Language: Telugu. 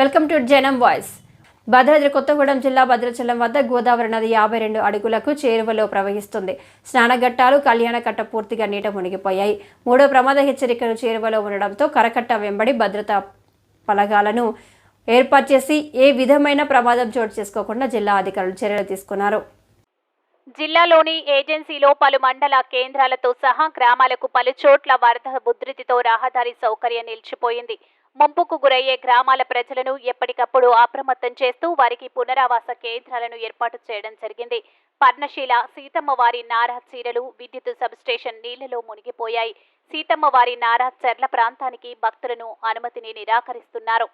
Welcome to Janam voice. Bhadradri Kothagudem జిల్లా భద్రాచలం వద్ద గోదావరి నది యాభై రెండు అడుగులకు చేరువలో ప్రవహిస్తుంది. స్నానఘట్టాలు కళ్యాణకట్ట పూర్తిగా నీట మునిగిపోయాయి. మూడో ప్రమాద హెచ్చరికలు చేరువలో ఉండడంతో కరకట్ట వెంబడి భద్రతా పలగాలను ఏర్పాటు చేసి ఏ విధమైన ప్రమాదం చోటు చేసుకోకుండా జిల్లా అధికారులు చర్యలు తీసుకున్నారు. జిల్లాలోని ఏజెన్సీలో పలు మండల కేంద్రాలతో సహా గ్రామాలకు పలుచోట్ల వరద ఉధృతితో రహదారి సౌకర్యం నిలిచిపోయింది. ముంపుకు గురయ్యే గ్రామాల ప్రజలను ఎప్పటికప్పుడు అప్రమత్తం చేస్తూ వారికి పునరావాస కేంద్రాలను ఏర్పాటు చేయడం జరిగింది. పర్ణశీల సీతమ్మ వారి నారా చీరలు విద్యుత్ సబ్స్టేషన్ నీళ్ళలో మునిగిపోయాయి. సీతమ్మ వారి నారా చెర్ల ప్రాంతానికి భక్తులను అనుమతిని నిరాకరిస్తున్నారు.